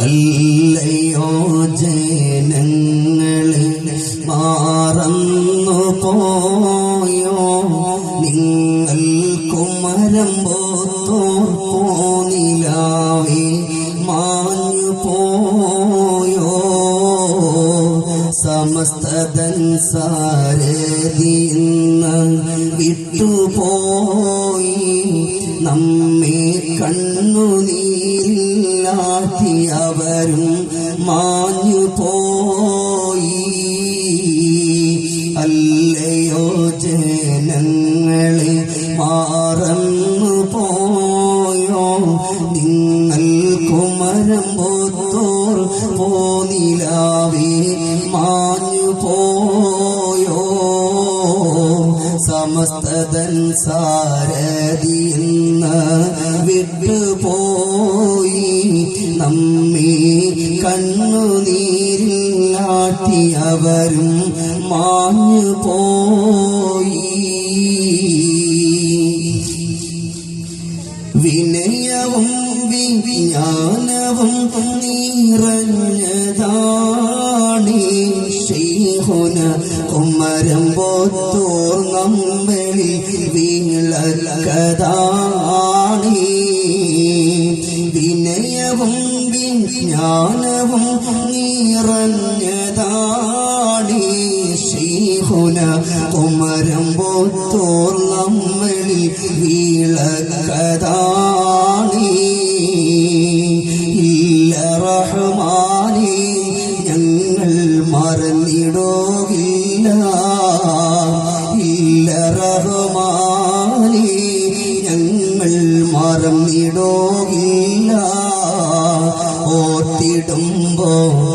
അല്ലയോ ജനങ്ങളെ മാറന്നു പോയോ? നിങ്ങൾ കുമരമ്പോത്തോർപ്പോനിലാവേ മാഞ്ഞു പോയോ? സമസ്തതൻ സാരതിന്ന് വിട്ടുപോയി. നമ്മെ കണ്ണുനീരില്ലാറ്റിയവരും മാഞ്ഞു പോയി. അല്ലയോ ജനങ്ങളെ മാറന്നു പോയോ? നിങ്ങൾ കുമരം പോത്തോർ പോനിലാവേ മാഞ്ഞു പോയോ? സമസ്തൻ സാരതി സാരതിന്ന് വിട്ടുപോയി നമ്മെ കണ്ണുനീരില്ലാട്ടിയവരും മാഞ്ഞു പോയി വിനയവും വിജ്ഞാനവും നിറഞ്ഞതാണി ശൈഹുന കുമരമ്പോത്തോർ നമ്മളിൽ വീളക്കതാണി വിനയവും വിജ്ഞാനവും ശ്രീഹുല. ശൈഹുന കുമരമ്പോത്തോർ നമ്മളിൽ വീളകതാണി ഇല്ല റഹ്മാനെ ഞങ്ങൾ മറന്നിടോകില്ല. ഇല്ല റഹ്മാനെ മറന്നിടോകില്ല ഓർത്തിടുമ്പോ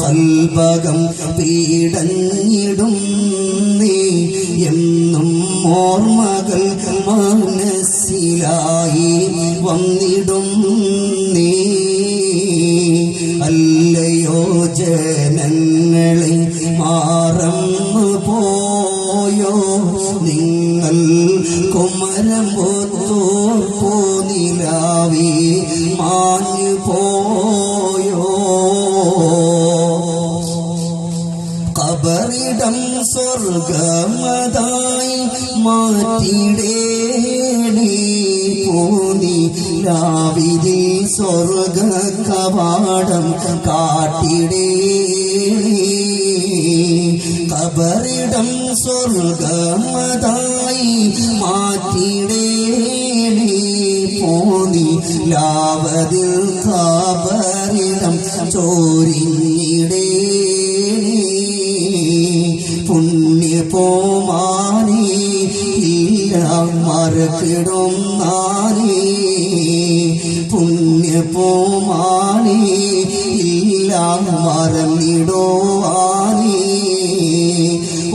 അൽപകം പീടഞ്ഞിടും നീ. എന്നും ഓർമ്മകൾ മനസ്സിലായി വന്നിടും നീ. അല്ലയോ ജനങ്ങളെ മാറന്നു പോയോ? നിങ്ങൾ കുമരമ്പോത്തോർ പോനിലാവേ മാഞ്ഞു പോയോ കബറിടം സ്വർഗമതായി മാറ്റിടേണി പോനി രാവിലെ സ്വർഗ കവാടം കാട്ടിടേണി കബറിടം സ്വർഗമതായി മാറ്റിടേണി പോനി ലാവതിൽ കാബറിടം ചോരിഞ്ഞിടേണി പുണ്യപോമാനി ഇല്ല മറക്കിടും നാനേ പുണ്യപോമാനി ഇല്ല മറന്നിടോവാനേ.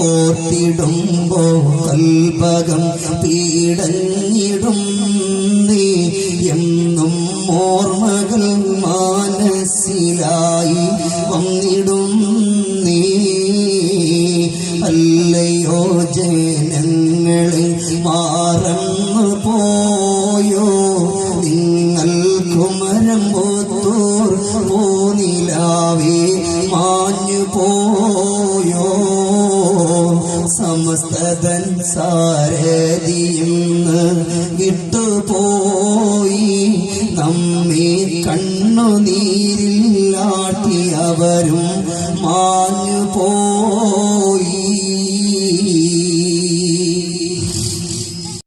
ഓർത്തിടുമ്പോ കൽപകം പീടഞ്ഞിടും നീ എന്നും ഓർമ്മകൾ മാനസിലായി വന്നിടും നീ. അല്ലയോ ജനങ്ങളെ മാറന്നു പോയോ? നിങ്ങൾ കുമരമ്പോത്തോർ പോനിലാവേ മാഞ്ഞു പോയോ? സമസ്തതൻ സാരതിന്ന് varum maal poi